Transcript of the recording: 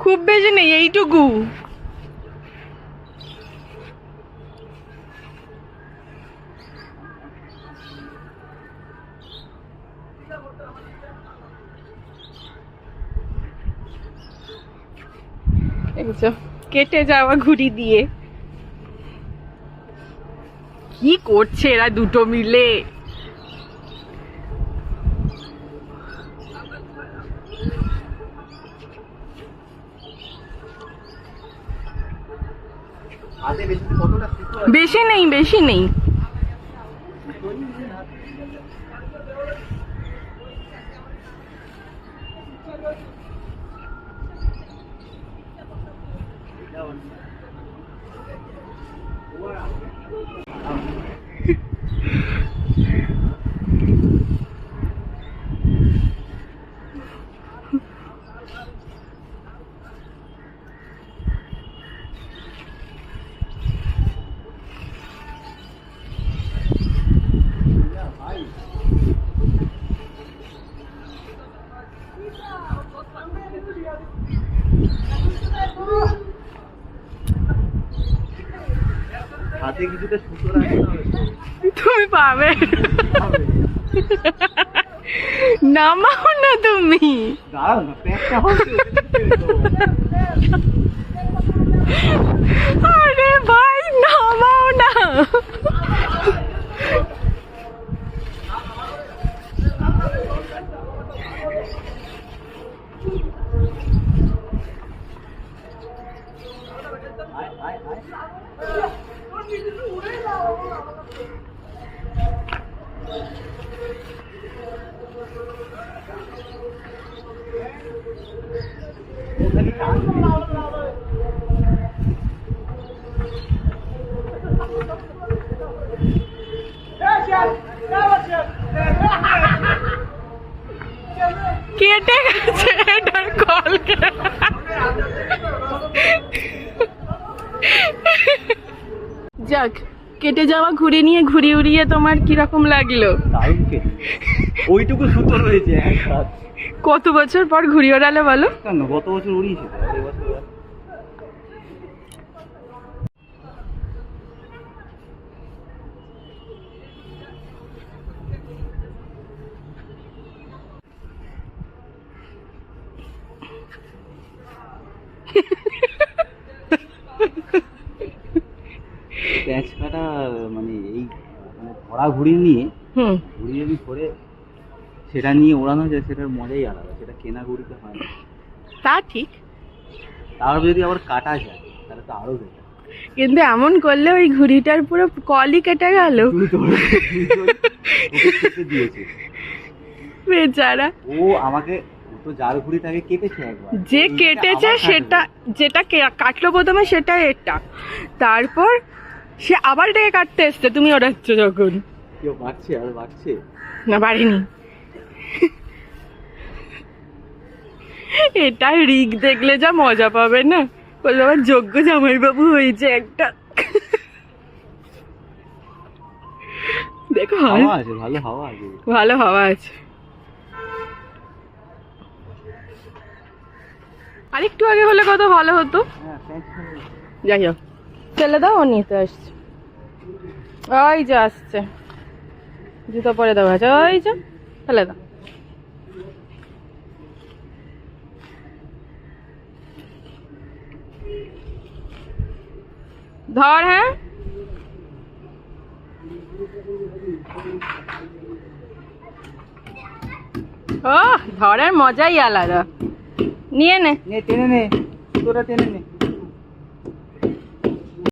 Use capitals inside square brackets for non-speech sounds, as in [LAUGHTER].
খুব বেশি নেই এইটুকু। কেটে যাওয়া ঘুড়ি দিয়ে। কি করছে এরা দুটো মিলে? বেশি নেই বেশি নেই। [LAUGHS] [LAUGHS] তুমি পাবে। নামাও না তুমি। আরে ভাই নামাও না। টান কেটে গেছে যাক কেটে যাওয়া ঘুরে নিয়ে ঘুরিয়ে উড়িয়ে তোমার কীরকম লাগল? ওইটুকু সুতো রয়েছে কত বছর পর ঘুরিয়ে ওড়ালে বলো? কেন? গত বছর উড়িয়েছে তো, আর এবছর আর- প্যাঁচ কাটা মানে এই মানে ভরা ঘুড়ি নিয়ে হুম। ঘুড়ি যদি ধরে সেটা নিয়ে ওড়ানো যায় সেটার মজাই আলাদা সেটা কেনা ঘুড়িতে হয় না। তা ঠিক। তার যদি আবার কাটা যায় তাহলে তো আরও বেটার কিন্তু এমন করলে ওই ঘুড়িটার পুরো কলই কেটে গেল। দিয়েছে। বেচারা। ও আমাকে তো যার ঘুড়ি তাকে কেটেছে একবার। যে কেটেছে সেটা যেটা কাটলো প্রথমে সেটা এটা তারপর সে আবার এটাকে কাটতে এসছে তুমি ওড়াচ্ছ যখন। কেউ বাঁচছে আর বাঁচছে না পারিনি। এটা রিক দেখলে যা মজা পাবে না? বলল আমার যোগ্য জামাইবাবু হয়েছে একটা। দেখো হাওয়া আছে ভালো হাওয়া আছে। ভালো হাওয়া আছে। আরেকটু আগে হলে কত ভালো হতো? হ্যাঁ। যাই হোক। ফেলে দাও ও নিতে আসছে ওই যে আসছে জুতো পরে দেওয়া আছে ওই যে ফেলে দাও ধর হ্যাঁ ও ধরার মজাই আলাদা নিয়ে নে নে টেনে নে তোরা টেনে নে